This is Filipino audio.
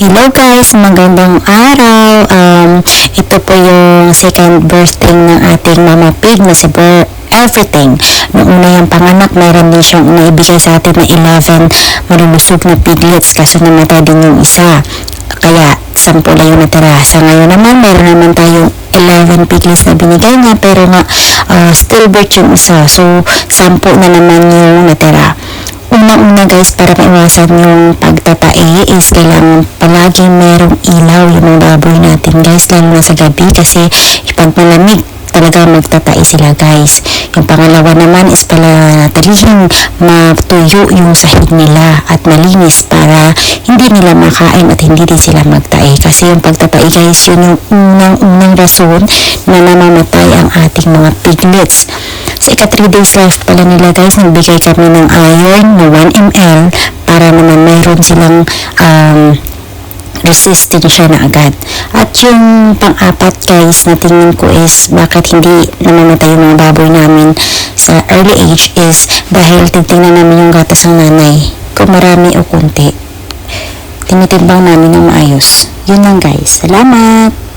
Hello guys, magandang araw. Um, ito po yung second birthday ng ating Mama Pig na si Ber Everything. Noong una yung panganak, mayroon din siyang naibigay sa atin na 11 malulusog na piglets kaso namatay din yung isa. Kaya, 10 lang yung natira. Sa ngayon naman, meron naman tayong 11 piglets na binigay niya pero nga uh, stillbirth yung isa. So, 10 na naman yung natira unang-una guys para maiwasan yung pagtatae is kailangan palagi merong ilaw yung mga baboy natin guys lalo na sa gabi kasi pag malamig talaga magtatae sila guys. Yung pangalawa naman is pala talihing matuyo yung sahig nila at malinis para hindi nila makain at hindi din sila magtae kasi yung pagtatae guys yun yung unang-unang rason na namamatay ang ating mga piglets sa ika 3 days left pala nila guys, nagbigay kami ng iron na 1 ml para naman mayroon silang um, resistensya na agad. At yung pang-apat guys na tingin ko is bakit hindi namamatay yung mga baboy namin sa early age is dahil titingnan namin yung gatas ng nanay kung marami o kunti. Tinitimbang namin ng maayos. Yun lang guys. Salamat!